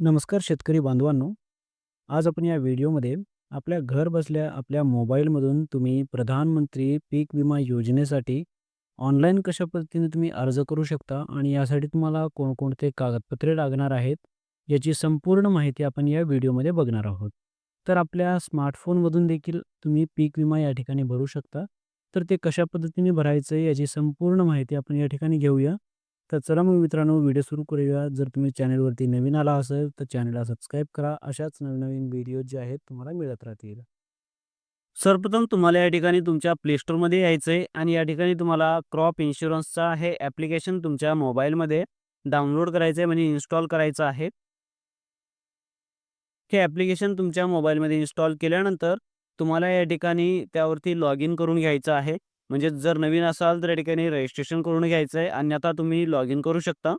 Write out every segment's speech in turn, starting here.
नमस्कार शेतकरी बांधवांनो. आज आपण या व्हिडिओमध्ये आपल्या घर बसल्या आपल्या मोबाईलमधून तुम्ही प्रधानमंत्री पीक विमा योजनेसाठी ऑनलाईन कशा पद्धतीने तुम्ही अर्ज करू शकता आणि यासाठी तुम्हाला कोणकोणते कागदपत्रे लागणार आहेत, याची संपूर्ण माहिती आपण या व्हिडिओमध्ये बघणार आहोत. तर आपल्या स्मार्टफोनमधून देखील तुम्ही पीक विमा या ठिकाणी भरू शकता. तर ते कशा पद्धतीने भरायचं याची संपूर्ण माहिती आपण या ठिकाणी घेऊया. तर चला मग मित्रांनो व्हिडिओ सुरू करूया. जर तुम्ही चॅनलवरती नवीन आला असेल तर चॅनलला सबस्क्राईब करा. अशाच नवीन व्हिडिओ जे आहेत तुम्हाला मिळत राहतील. सर्वप्रथम तुम्हाला या ठिकाणी तुमच्या प्लेस्टोरमध्ये यायचं आहे आणि या ठिकाणी तुम्हाला क्रॉप इन्शुरन्सचा हे ॲप्लिकेशन तुमच्या मोबाईलमध्ये डाउनलोड करायचं आहे म्हणजे इन्स्टॉल करायचं आहे. हे ॲप्लिकेशन तुमच्या मोबाईलमध्ये इन्स्टॉल केल्यानंतर तुम्हाला या ठिकाणी त्यावरती लॉग इन करून घ्यायचं आहे. म्हणजे जर नवीन असाल तर या ठिकाणी रजिस्ट्रेशन करून घ्यायचं आहे अन्यथा तुम्ही लॉग इन करू शकता.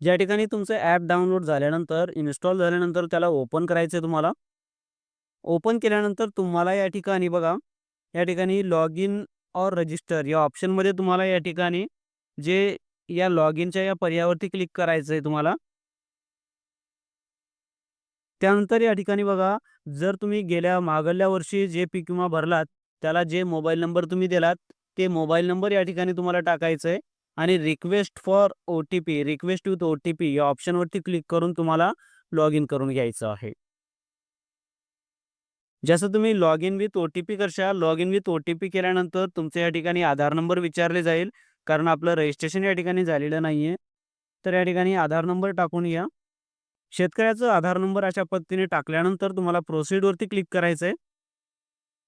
ज्या ठिकाणी तुमचं ॲप डाउनलोड झाल्यानंतर, इन्स्टॉल झाल्यानंतर त्याला ओपन करायचं आहे तुम्हाला. ओपन केल्यानंतर तुम्हाला या ठिकाणी बघा, या ठिकाणी लॉग इन ऑर रजिस्टर या ऑप्शनमध्ये तुम्हाला या ठिकाणी जे या लॉग इनच्या या पर्यायावरती क्लिक करायचं आहे तुम्हाला. त्यानंतर या ठिकाणी बघा, जर तुम्ही गेल्या मागल्या वर्षी जे पीक विमा भरलात, त्याला जे मोबाईल नंबर तुम्ही दिलात, ते मोबाईल नंबर या ठिकाणी तुम्हाला टाकायचं आहे आणि request for OTP, request with OTP या ऑप्शनवरती क्लिक करून तुम्हाला लॉग इन करून घ्यायचं आहे. जसं तुम्ही लॉग इन विथ ओ-टी-पी करशाल, लॉग इन विथ ओ-टी-पी केल्यानंतर तुमचं या ठिकाणी आधार नंबर विचारले जाईल, कारण आपलं रजिस्ट्रेशन या ठिकाणी झालेलं नाहीये. तर या ठिकाणी आधार नंबर टाकून घ्या. शेतकऱ्याचा आधार नंबर अशा पद्धतीने टाकल्यानंतर तुम्हाला प्रोसीडवरती क्लिक करायचं आहे.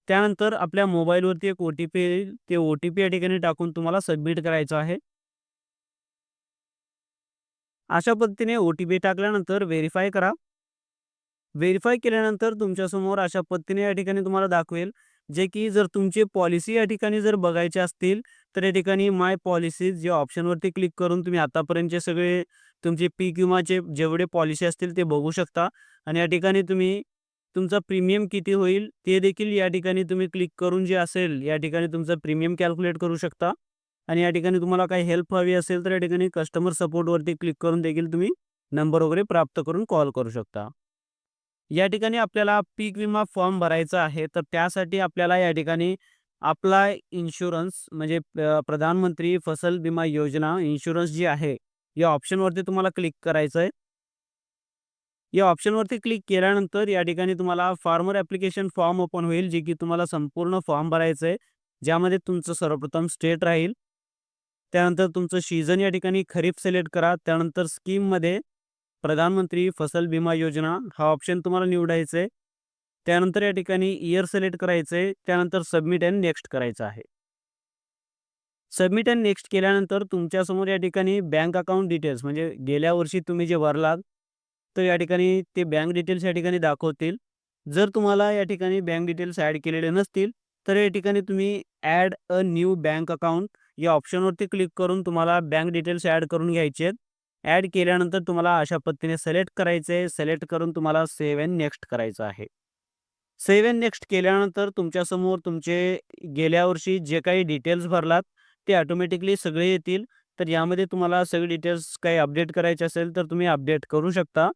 त्यानंतर आपल्या मोबाईलवरती एक ओ-टी-पी येईल. ते ओ-टी-पी या ठिकाणी टाकून तुम्हाला सबमिट करायचं आहे. अशा पद्धतीने ओ-टी-पी टाकल्यानंतर व्हेरीफाय करा. व्हेरीफाय केल्यानंतर तुमच्यासमोर अशा पद्धतीने या ठिकाणी तुम्हाला दाखवेल, जे की जर तुमची पॉलिसी या ठिकाणी जर बघायचे असतील, तर या ठिकाणी माय पॉलिसीज या ऑप्शनवरती क्लिक करून तुम्ही आतापर्यंतचे सगळे तुमचे पीक विमाचे जेवढे पॉलिसी असतील ते बघू शकता आणि या ठिकाणी तुम्ही तुमचा प्रीमियम किती होईल ते देखील या ठिकाणी तुम्ही क्लिक करून जे असेल, या ठिकाणी तुमचं प्रीमियम कॅल्क्युलेट करू शकता आणि या ठिकाणी तुम्हाला काही हेल्प हवी असेल, तर या ठिकाणी कस्टमर सपोर्टवरती क्लिक करून देखील तुम्ही नंबर वगैरे प्राप्त करून कॉल करू शकता. या ठिकाणी आपल्याला पीक विमा फॉर्म भरायचा आहे, तर त्यासाठी आपल्याला या ठिकाणी अप्लाय इन्शुरन्स म्हणजे प्रधानमंत्री फसल विमा योजना इन्शुरन्स जी आहे, या ऑप्शनवरती तुम्हाला क्लिक करायचं आहे. या ऑप्शनवरती क्लिक केल्यानंतर या ठिकाणी तुम्हाला फार्मर ॲप्लिकेशन फॉर्म ओपन होईल, जे की तुम्हाला संपूर्ण फॉर्म भरायचं आहे. ज्यामध्ये तुमचं सर्वप्रथम स्टेट राहील. त्यानंतर तुमचं सीझन या ठिकाणी खरीप सिलेक्ट करा. त्यानंतर स्कीममध्ये प्रधानमंत्री फसल विमा योजना हा ऑप्शन तुम्हाला निवडायचा आहे. त्यानंतर या ठिकाणी इयर सिलेक्ट करायचं आहे. त्यानंतर सबमिट एंड नेक्स्ट करायचं आहे. सबमिट एंड नेक्स्ट केल्यानंतर तुमच्यासमोर या ठिकाणी बँक अकाउंट डिटेल्स म्हणजे गेल्या वर्षी तुम्ही जे भरलात, तर या ठिकाणी ते बँक डिटेल्स या ठिकाणी दाखवतील. जर तुम्हाला या ठिकाणी बँक डिटेल्स ॲड केलेले नसतील, तर या ठिकाणी तुम्ही add a new bank account या ऑप्शनवरती क्लिक करून तुम्हाला बँक डिटेल्स ॲड करून घ्यायचे आहेत. ॲड केल्यानंतर तुम्हाला अशा पद्धतीने सिलेक्ट करायचं आहे. सिलेक्ट करून तुम्हाला सेव्ह अँड नेक्स्ट करायचं आहे. सेव्ह अँड नेक्स्ट केल्यानंतर तुमच्यासमोर तुमचे गेल्या वर्षी जे काही डिटेल्स भरलात, ते ऑटोमॅटिकली सगळे येतील. तर यामध्ये तुम्हाला सगळे डिटेल्स काही अपडेट करायचे असेल, तर तुम्ही अपडेट करू शकता.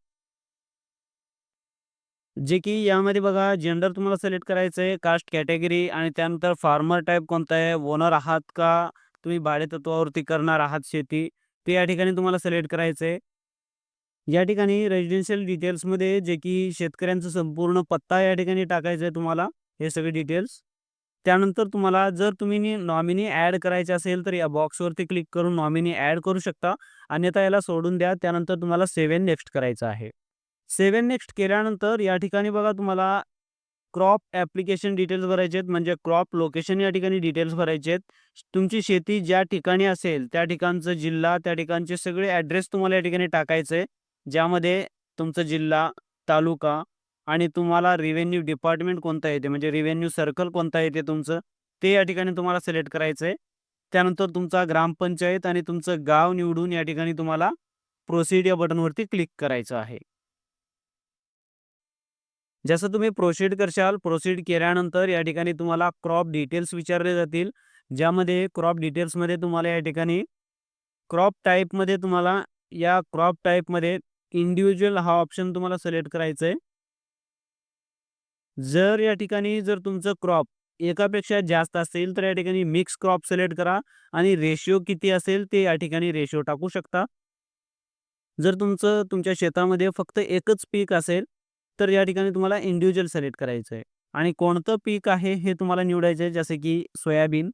जे की यामध्ये बघा जेंडर तुम्हाला सिलेक्ट करायचं आहे, कास्ट कॅटेगरी आणि त्यानंतर फार्मर टाईप कोणता आहे, ओनर आहात का तुम्ही भाडेतत्वावरती करणार आहात शेती, ते या ठिकाणी तुम्हाला सिलेक्ट करायचं आहे. या ठिकाणी रेसिडेन्शियल डिटेल्समध्ये जे की शेतकऱ्यांचा संपूर्ण पत्ता या ठिकाणी टाकायचा आहे तुम्हाला, हे सगळे डिटेल्स. त्यानंतर तुम्हाला जर तुम्ही नॉमिनी ॲड करायचे असेल, तर या बॉक्सवरती क्लिक करून नॉमिनी ॲड करू शकता. अन्यथा याला सोडून द्या. त्यानंतर तुम्हाला सेव्हन नेक्स्ट करायचं आहे. सेव्हन नेक्स्ट केल्यानंतर या ठिकाणी बघा तुम्हाला क्रॉप ॲप्लिकेशन डिटेल्स भरायचे आहेत, म्हणजे क्रॉप लोकेशन या ठिकाणी डिटेल्स भरायचे आहेत. तुमची शेती ज्या ठिकाणी असेल, त्या ठिकाणचं जिल्हा, त्या ठिकाणचे सगळे ॲड्रेस तुम्हाला या ठिकाणी टाकायचे ज्यामध्ये तुमचा जिल्हा, तालुका आणि तुम्हाला रिव्हेन्यू डिपार्टमेंट कोणता येते, म्हणजे रिव्हेन्यू सर्कल कोणता येते तुमचं, ते या ठिकाणी तुम्हाला सिलेक्ट करायचं आहे. त्यानंतर तुमचा ग्रामपंचायत आणि तुमचं गाव निवडून या ठिकाणी तुम्हाला प्रोसीड या बटनवरती क्लिक करायचं आहे. जसं तुम्ही प्रोसीड करशाल, प्रोसीड केल्यानंतर या ठिकाणी तुम्हाला क्रॉप डिटेल्स विचारले जातील. ज्यामध्ये क्रॉप डिटेल्समध्ये तुम्हाला या ठिकाणी क्रॉप टाईपमध्ये तुम्हाला या क्रॉप टाईपमध्ये इंडिव्हिज्युअल हा ऑप्शन तुम्हाला सिलेक्ट करायचा आहे. जर या ठिकाणी जर तुमचं क्रॉप एकापेक्षा जास्त असेल, तर या ठिकाणी मिक्स क्रॉप सिलेक्ट करा आणि रेशिओ किती असेल ते या ठिकाणी रेशिओ टाकू शकता. जर तुमचं तुमच्या शेतामध्ये फक्त एकच पीक असेल, तर या ठिकाणी तुम्हाला इंडिव्हिज्युअल सिलेक्ट करायचं आहे आणि कोणतं पीक आहे हे तुम्हाला निवडायचं आहे, जसे की सोयाबीन.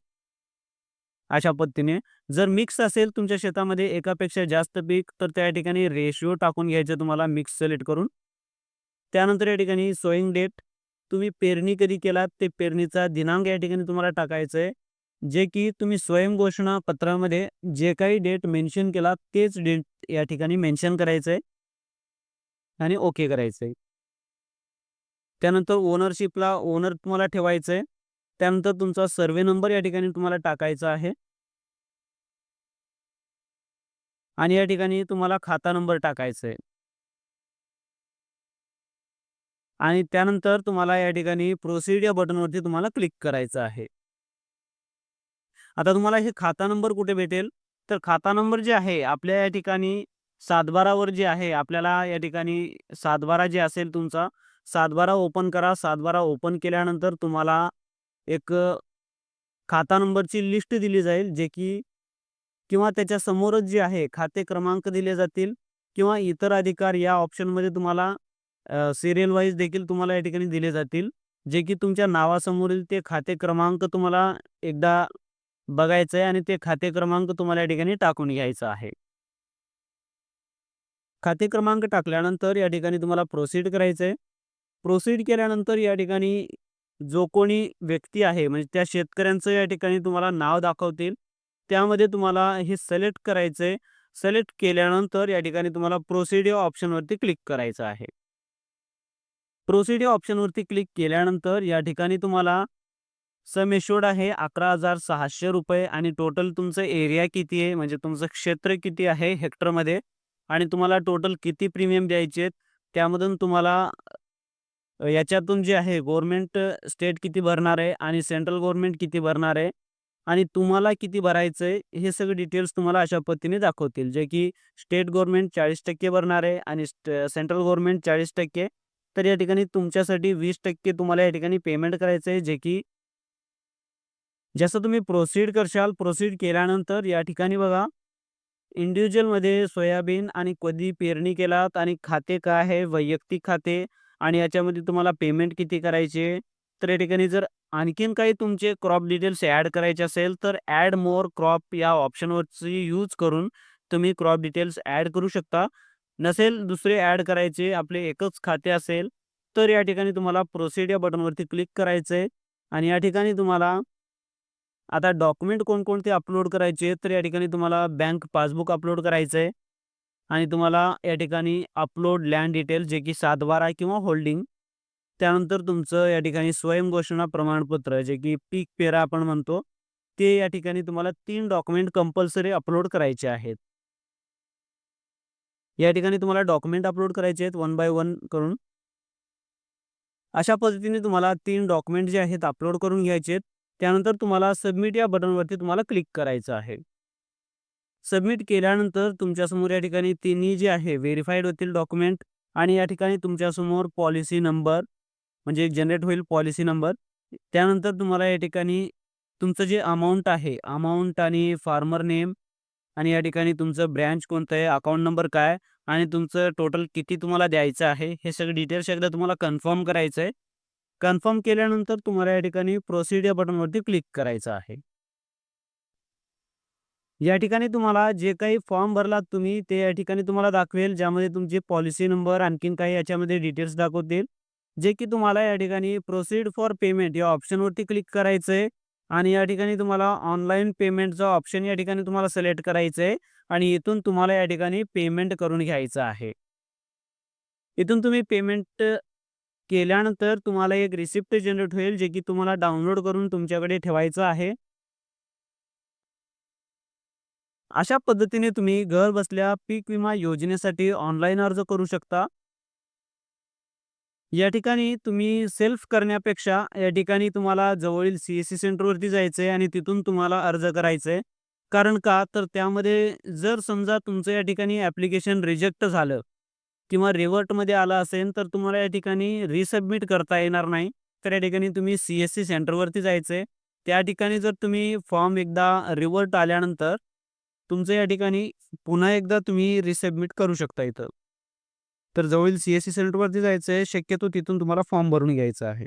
अशा पद्धतीने जर मिक्स असेल तुमच्या शेतामध्ये एकापेक्षा जास्त पीक, तर त्या ठिकाणी रेशिओ टाकून घ्यायचं तुम्हाला मिक्स सिलेक्ट करून. त्यानंतर या ठिकाणी सोईंग डेट तुम्ही पेरणी कधी केलात ते पेरणीचा दिनांक या ठिकाणी तुम्हाला टाकायचं आहे. जे की तुम्ही स्वयं घोषणा पत्रामध्ये जे काही डेट मेन्शन केला तेच डेट या ठिकाणी मेन्शन करायचं आहे. आणि ओके करायचं आहे. त्यानंतर ओनरशिपला ओनर तुम्हाला ठेवायचं आहे. त्यानंतर तुमचा सर्वे नंबर या ठिकाणी तुम्हाला टाकायचा आहे. आणि या ठिकाणी तुम्हाला खाता नंबर टाकायचा आहे. आणि त्यानंतर तुम्हाला या ठिकाणी प्रोसीड या बटनवरती तुम्हाला क्लिक करायचं आहे. आता तुम्हाला हे खाता नंबर कुठे भेटेल? तर खाता नंबर जे आहे आपल्या या ठिकाणी सातबारावर जे आहे आपल्याला या ठिकाणी सातबारा जे असेल तुमचा सातबारा ओपन करा. सातबारा ओपन केल्यानंतर तुम्हाला एक खाता नंबरची लिस्ट दिली जाईल, जे की किंवा त्याच्या समोरच जे आहे खाते क्रमांक दिले जातील किंवा इतर अधिकार या ऑप्शनमध्ये तुम्हाला सिरियल वाईज देखील तुम्हाला या ठिकाणी दिले जातील. जे की तुमच्या नावासमोरील ते खाते क्रमांक तुम्हाला एकदा बघायचं आहे आणि ते खाते क्रमांक तुम्हाला या ठिकाणी टाकून घ्यायचा आहे. खाते क्रमांक टाकल्यानंतर या ठिकाणी तुम्हाला प्रोसीड करायचं आहे. प्रोसीड केल्यानंतर या ठिकाणी जो कोणी व्यक्ती आहे म्हणजे त्या शेतकऱ्यांचं या ठिकाणी तुम्हाला नाव दाखवतील. त्यामध्ये तुम्हाला हे सिलेक्ट करायचं आहे. सिलेक्ट केल्यानंतर या ठिकाणी तुम्हाला प्रोसिड या ऑप्शनवरती क्लिक करायचं आहे. प्रोसिड या ऑप्शनवरती क्लिक केल्यानंतर या ठिकाणी तुम्हाला सम एश्योर्ड आहे ₹11,600 आणि टोटल तुमचं एरिया किती आहे म्हणजे तुमचं क्षेत्र किती आहे हेक्टरमध्ये आणि तुम्हाला टोटल किती प्रीमियम द्यायचे आहेत. त्यामधून तुम्हाला याच्यातून जे आहे गव्हर्नमेंट स्टेट किती भरणार आहे आणि सेंट्रल गव्हर्नमेंट किती भरणार आहे आणि तुम्हाला किती भरायचं आहे हे सगळे डिटेल्स तुम्हाला अशा पद्धतीने दाखवतील. जे की स्टेट गव्हर्नमेंट 40% भरणार आहे आणि सेंट्रल गव्हर्नमेंट 40%. तर या ठिकाणी तुमच्यासाठी 20% तुम्हाला या ठिकाणी पेमेंट करायचं आहे. जे की जसं तुम्ही प्रोसीड करशाल, प्रोसीड केल्यानंतर या ठिकाणी बघा इंडिव्हिज्युअलमध्ये सोयाबीन आणि कधी पेरणी केलात आणि खाते काय आहे, वैयक्तिक खाते आणि याच्यामध्ये तुम्हाला पेमेंट किती करायचे. तर या ठिकाणी जर आणखीन काही तुमचे क्रॉप डिटेल्स ॲड करायचे असेल, तर ॲड मोर क्रॉप या ऑप्शनवरची यूज करून तुम्ही क्रॉप डिटेल्स ॲड करू शकता. नसेल दुसरे ॲड करायचे, आपले एकच खाते असेल, तर या ठिकाणी तुम्हाला प्रोसिड या बटनवरती क्लिक करायचं आहे आणि या ठिकाणी तुम्हाला आता डॉक्युमेंट कोणकोणते अपलोड करायचे तर या ठिकाणी तुम्हाला बँक पासबुक अपलोड करायचं आहे आणि तुम्हाला या ठिकाणी अपलोड लँड डिटेल जे की सातबारा किंवा होल्डिंग. त्यानंतर तुमचं या ठिकाणी स्वयं घोषणा प्रमाणपत्र जे की पीक पेरा आपण म्हणतो, ते या ठिकाणी तुम्हाला तीन डॉक्युमेंट कंपल्सरी अपलोड करायचे आहेत. या ठिकाणी तुम्हाला डॉक्युमेंट अपलोड करायचे आहेत वन बाय वन करून. अशा पद्धतीने तुम्हाला तीन डॉक्युमेंट जे आहेत अपलोड करून घ्यायचे आहेत. त्यानंतर तुम्हाला सबमिट या बटनवरती तुम्हाला क्लिक करायचं आहे. सबमिट केल्यानंतर तुमच्यासमोर या ठिकाणी तिन्ही जे आहे व्हेरिफाईड होतील डॉक्युमेंट आणि या ठिकाणी तुमच्यासमोर पॉलिसी नंबर म्हणजे जनरेट होईल पॉलिसी नंबर. त्यानंतर तुम्हाला या ठिकाणी तुमचं जे अमाऊंट आहे, अमाऊंट आणि फार्मर नेम आणि या ठिकाणी तुमचं ब्रँच कोणतं आहे, अकाउंट नंबर काय आणि तुमचं टोटल किती तुम्हाला द्यायचं आहे, हे सगळे डिटेल्स एकदा तुम्हाला कन्फर्म करायचं आहे. कन्फर्म केल्यानंतर तुम्हाला या ठिकाणी प्रोसीड या बटनवरती क्लिक करायचं आहे. या ठिकाणी तुम्हाला जे काही फॉर्म भरलात तुम्ही ते या ठिकाणी तुम्हाला दाखवेल, ज्यामध्ये तुमची पॉलिसी नंबर आणखीन काही याच्यामध्ये डिटेल्स दाखवतील. जे की तुम्हाला या ठिकाणी प्रोसीड फॉर पेमेंट या ऑप्शनवरती क्लिक करायचं आहे आणि या ठिकाणी तुम्हाला ऑनलाईन पेमेंटचा ऑप्शन या ठिकाणी तुम्हाला सिलेक्ट करायचं आहे आणि इथून तुम्हाला या ठिकाणी पेमेंट करून घ्यायचं आहे. इथून तुम्ही पेमेंट केल्यानंतर तुम्हाला एक रिसिप्ट जनरेट होईल, जे की तुम्हाला डाउनलोड करून तुमच्याकडे ठेवायचं आहे. अशा पद्धतीने तुम्ही घर बसल्या पीक विमा योजनेसाठी ऑनलाईन अर्ज करू शकता. या ठिकाणी तुम्ही सेल्फ करण्यापेक्षा या ठिकाणी तुम्हाला जवळील सी-एस-सी सेंटरवरती जायचं आहे आणि तिथून तुम्हाला अर्ज करायचा आहे. कारण का? तर त्यामध्ये जर समजा तुमचं या ठिकाणी ॲप्लिकेशन रिजेक्ट झालं किंवा रिव्हर्टमध्ये आलं असेल, तर तुम्हाला या ठिकाणी रिसबमिट करता येणार नाही. तर या ठिकाणी तुम्ही सी-एस-सी सेंटरवरती जायचं आहे. त्या ठिकाणी जर तुम्ही फॉर्म एकदा रिव्हर्ट आल्यानंतर तुमचं या ठिकाणी पुन्हा एकदा तुम्ही रिसबमिट करू शकता इथं. तर जवळील सी-एस-सी सेंटरवरती जायचं आहे. शक्यतो तिथून तुम्हाला फॉर्म भरून घ्यायचा आहे.